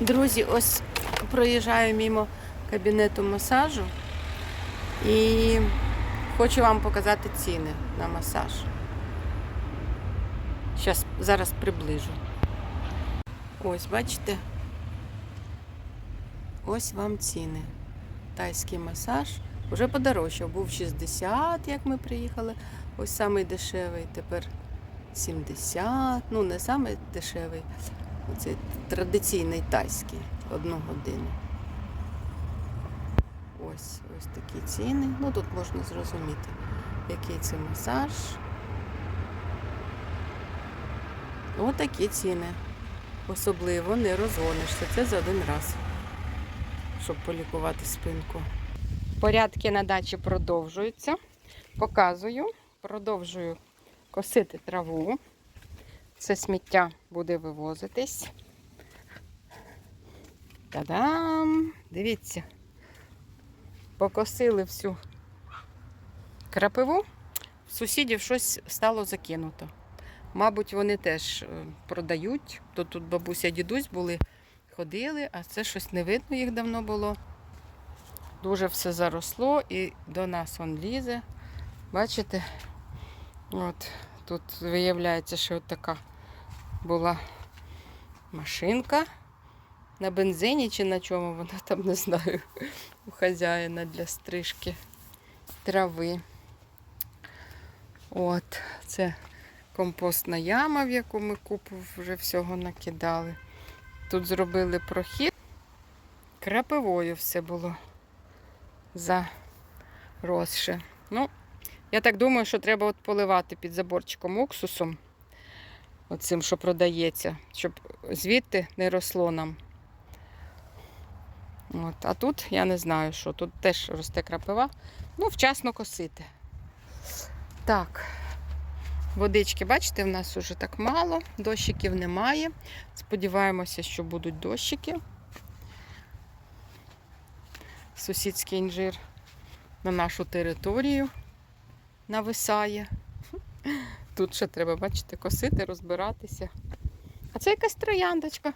Друзі, ось проїжджаю мимо кабінету масажу і хочу вам показати ціни на масаж. Щас, зараз приближу. Ось, бачите? Ось вам ціни. Тайський масаж вже подорожчав. Був 60, як ми приїхали. Ось самий дешевий, тепер 70. Ну, не самий дешевий. Оце традиційний тайський одну годину. Ось ось такі ціни. Ну тут можна зрозуміти, який це масаж. Отакі ціни. Особливо не розгонишся. Це за один раз, щоб полікувати спинку. Порядки на дачі продовжуються. Показую, продовжую косити траву. Це сміття буде вивозитись. Та-дам! Дивіться. Покосили всю крапиву. В сусідів щось стало закинуто. Мабуть, вони теж е, продають. То тут бабуся, дідусь були, ходили, а це щось не видно їх давно було. Дуже все заросло і до нас он лізе. Бачите? От тут виявляється, що от така була машинка на бензині чи на чому вона там не знаю у хазяїна для стрижки трави. От, це компостна яма, в яку ми купу вже всього накидали. Тут зробили прохід. Крапивою все було заросше. Ну, я так думаю, що треба от поливати під заборчиком уксусом, оцим, що продається, щоб звідти не росло нам. От. А тут я не знаю, що тут теж росте крапива. Ну, вчасно косити. Так, водички, бачите, в нас уже так мало, дощиків немає. Сподіваємося, що будуть дощики. Сусідський інжир на нашу територію нависає. Тут ще треба, бачите, косити, розбиратися. А це якась трояндочка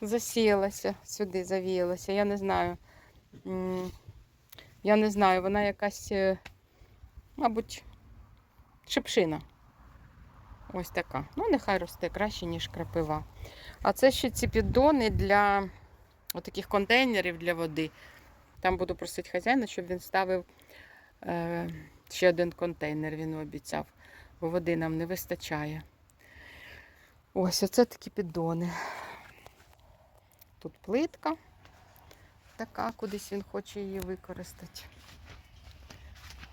засіялася сюди, завіялася. Я не знаю. Я не знаю, вона якась, е, мабуть, шипшина. Ось така. Ну, нехай росте краще, ніж крапива. А це ще ці піддони для отаких контейнерів для води. Там буду просити хазяїна, щоб він ставив ще один контейнер, він обіцяв, бо води нам не вистачає. Ось оце такі піддони. Тут плитка така, кудись він хоче її використати.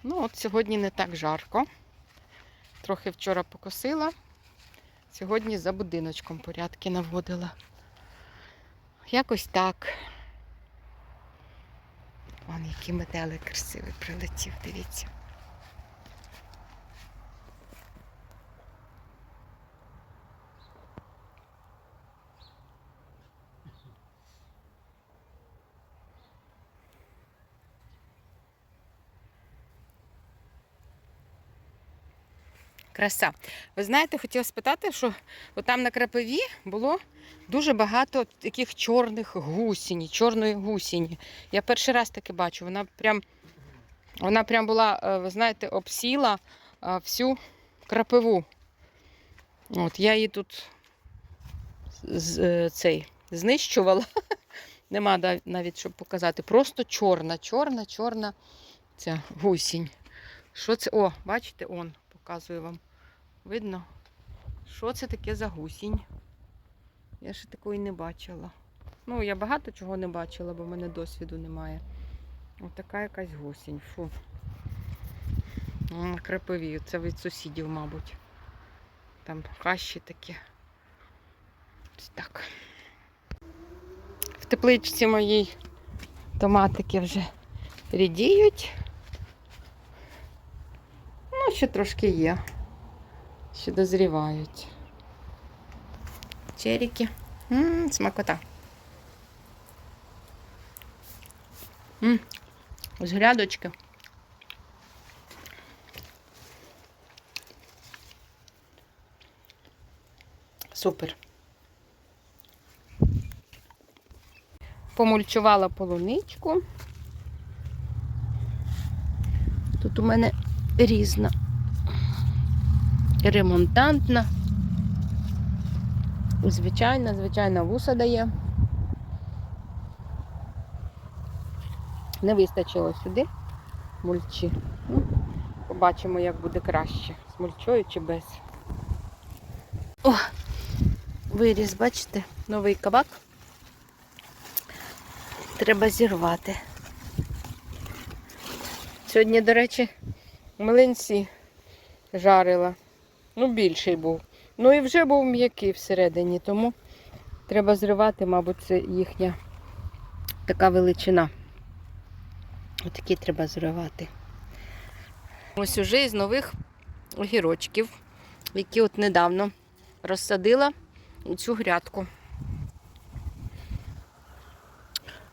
Ну, от сьогодні не так жарко. Трохи вчора покосила. Сьогодні за будиночком порядки наводила. Якось так. Вон який метелик красивий прилетів, дивіться. Краса. Ви знаєте, хотіла спитати, що там на крапиві було дуже багато таких чорних гусінь, чорної гусіні. Я перший раз таке бачу. Вона прям, вона прям була, е, ви знаєте, обсіла е, всю крапиву. От, я її тут е, цей, знищувала. Нема навіть щоб показати. Просто чорна, чорна, чорна ця гусінь. Що це? О, бачите, он показую вам. Видно? Що це таке за гусінь? Я ще такої не бачила. Ну, я багато чого не бачила, бо в мене досвіду немає. Ось така якась гусінь. Фу. Крапиві. Це від сусідів, мабуть. Там хащі такі. Так. В тепличці моїй томатики вже рідіють. Ще трошки є. Ще дозрівають. Черіки. Ммм, смакота. Ммм, з грядочки. Супер. Помульчувала полуничку. Тут у мене різна. Ремонтантна. Звичайна, звичайна вуса дає. Не вистачило сюди мульчі. Ну, побачимо, як буде краще. З мульчою чи без. О! Виріс, бачите, новий кабак. Треба зірвати. Сьогодні, до речі, млинці жарила. Ну, більший був. Ну і вже був м'який всередині, тому треба зривати, мабуть, це їхня така величина. Отакі треба зривати. Ось уже із нових огірочків, які от недавно розсадила у цю грядку.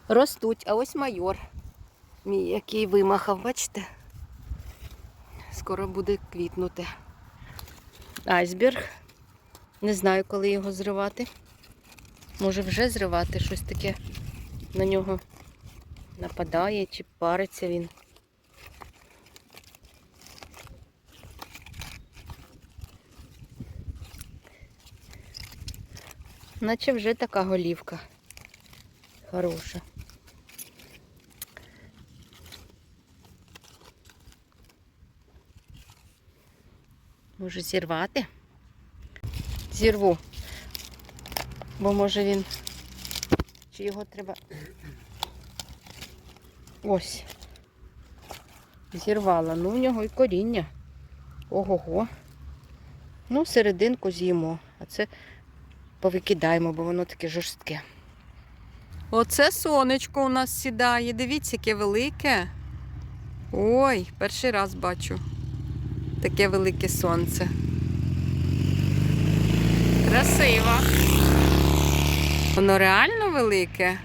Ростуть, а ось майор, мій, який вимахав, бачите? Скоро буде квітнути. Айсберг. Не знаю, коли його зривати. Може вже зривати щось таке на нього нападає чи париться він. Наче вже така голівка. Хороша. Може зірвати? Зірву. Бо може він. Чи його треба. Ось. Зірвала. Ну, в нього і коріння. Ого-го. Ну, серединку з'їмо. А це повикидаємо, бо воно таке жорстке. Оце сонечко у нас сідає. Дивіться, яке велике. Ой, перший раз бачу. Таке велике сонце. Красиво. Воно реально велике.